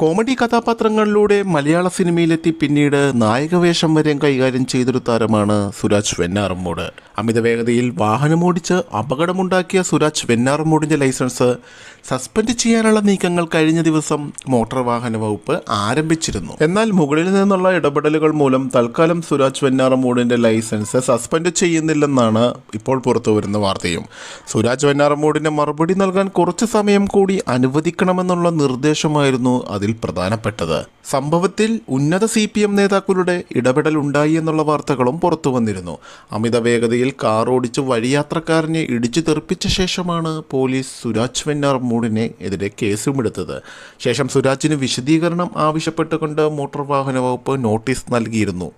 Comedy കഥാപാത്രങ്ങളിലൂടെ മലയാള സിനിമയിലെത്തി പിന്നീട് നായകവേഷം വരെ കൈകാര്യം ചെയ്തൊരു താരമാണ് സുരാജ് വെന്നാറമ്മൂട്. അമിത വേഗതയിൽ വാഹനമോടിച്ച് അപകടമുണ്ടാക്കിയ സുരാജ് വെന്നാറമ്മൂടിന്റെ ലൈസൻസ് സസ്പെൻഡ് ചെയ്യാനുള്ള നീക്കങ്ങൾ കഴിഞ്ഞ ദിവസം മോട്ടോർ വാഹന വകുപ്പ് ആരംഭിച്ചിരുന്നു. എന്നാൽ മുകളിൽ നിന്നുള്ള ഇടപെടലുകൾ മൂലം തൽക്കാലം സുരാജ് വെന്നാറമ്മൂടിന്റെ ലൈസൻസ് സസ്പെൻഡ് ചെയ്യുന്നില്ലെന്നാണ് ഇപ്പോൾ പുറത്തുവരുന്ന വാർത്തയും. സുരാജ് വെന്നാറമ്മൂടിന് മറുപടി നൽകാൻ കുറച്ച് സമയം കൂടി അനുവദിക്കണമെന്നുള്ള നിർദ്ദേശമായിരുന്നു അതിൽ പ്രധാനപ്പെട്ടത്. സംഭവത്തിൽ ഉന്നത സി പി എം നേതാക്കളുടെ ഇടപെടൽ ഉണ്ടായി എന്നുള്ള വാർത്തകളും പുറത്തു വന്നിരുന്നു. അമിത വേഗതയിൽ കാർ ഓടിച്ച് വഴിയാത്രക്കാരനെ ഇടിച്ചു തെറിപ്പിച്ച ശേഷമാണ് പോലീസ് സുരാജ് വെന്നാർ മൂടിനെ എതിരെ കേസുമെടുത്തത്. ശേഷം സുരാജിന് വിശദീകരണം ആവശ്യപ്പെട്ടുകൊണ്ട് മോട്ടോർ വാഹന വകുപ്പ് നോട്ടീസ് നൽകിയിരുന്നു.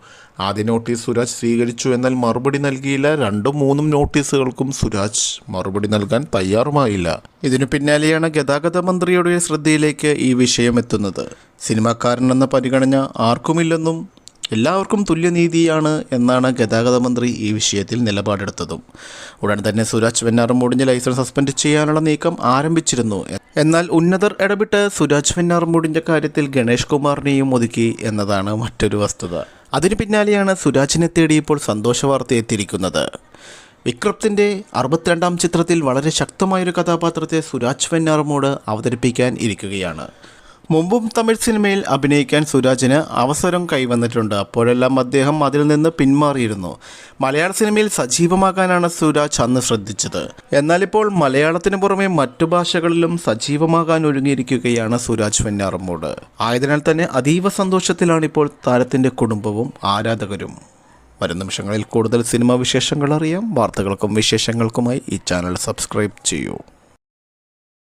ആദ്യ നോട്ടീസ് സുരാജ് സ്വീകരിച്ചു എന്നാൽ മറുപടി നൽകിയില്ല. രണ്ടും മൂന്നും നോട്ടീസുകൾക്കും സുരാജ് മറുപടി നൽകാൻ തയ്യാറുമായില്ല. ഇതിനു പിന്നാലെയാണ് ഗതാഗത മന്ത്രിയുടെ ശ്രദ്ധയിലേക്ക് ഈ വിഷയം എത്തുന്നത്. സിനിമാക്കാരനെന്ന പരിഗണന ആർക്കുമില്ലെന്നും എല്ലാവർക്കും തുല്യനീതിയാണ് എന്നാണ് ഗതാഗത മന്ത്രി ഈ വിഷയത്തിൽ നിലപാടെടുത്തതും. ഉടൻ തന്നെ സുരാജ് വെന്നാറമ്മൂടിന്റെ ലൈസൻസ് സസ്പെൻഡ് ചെയ്യാനുള്ള നീക്കം ആരംഭിച്ചിരുന്നു. എന്നാൽ ഉന്നതർ ഇടപെട്ട് സുരാജ് വെന്നാറമ്മൂടിന്റെ കാര്യത്തിൽ ഗണേഷ് കുമാറിനെയും ഒതുക്കി എന്നതാണ് മറ്റൊരു വസ്തുത. അതിനു പിന്നാലെയാണ് സുരാജിനെ തേടി ഇപ്പോൾ സന്തോഷ വാർത്ത എത്തിയിരിക്കുന്നത്. വിക്രപ്തിന്റെ അറുപത്തിരണ്ടാം ചിത്രത്തിൽ വളരെ ശക്തമായൊരു കഥാപാത്രത്തെ സുരാജ് വെന്നാറുമോട് അവതരിപ്പിക്കാൻ ഇരിക്കുകയാണ്. മുമ്പും തമിഴ് സിനിമയിൽ അഭിനയിക്കാൻ സുരാജിന് അവസരം കൈവന്നിട്ടുണ്ട്. അപ്പോഴെല്ലാം അദ്ദേഹം അതിൽ നിന്ന് പിന്മാറിയിരുന്നു. മലയാള സിനിമയിൽ സജീവമാകാനാണ് സുരാജ് അന്ന് ശ്രദ്ധിച്ചത്. എന്നാൽ ഇപ്പോൾ മലയാളത്തിന് പുറമെ മറ്റു ഭാഷകളിലും സജീവമാകാൻ ഒരുങ്ങിയിരിക്കുകയാണ് സുരാജ് വെന്നാറമ്മൂട് ആയതിനാൽ തന്നെ അതീവ സന്തോഷത്തിലാണ് ഇപ്പോൾ താരത്തിന്റെ കുടുംബവും ആരാധകരും. വരും നിമിഷങ്ങളിൽ കൂടുതൽ സിനിമാ വിശേഷങ്ങൾ അറിയാം. വാർത്തകൾക്കും വിശേഷങ്ങൾക്കുമായി ഈ ചാനൽ സബ്സ്ക്രൈബ് ചെയ്യൂ.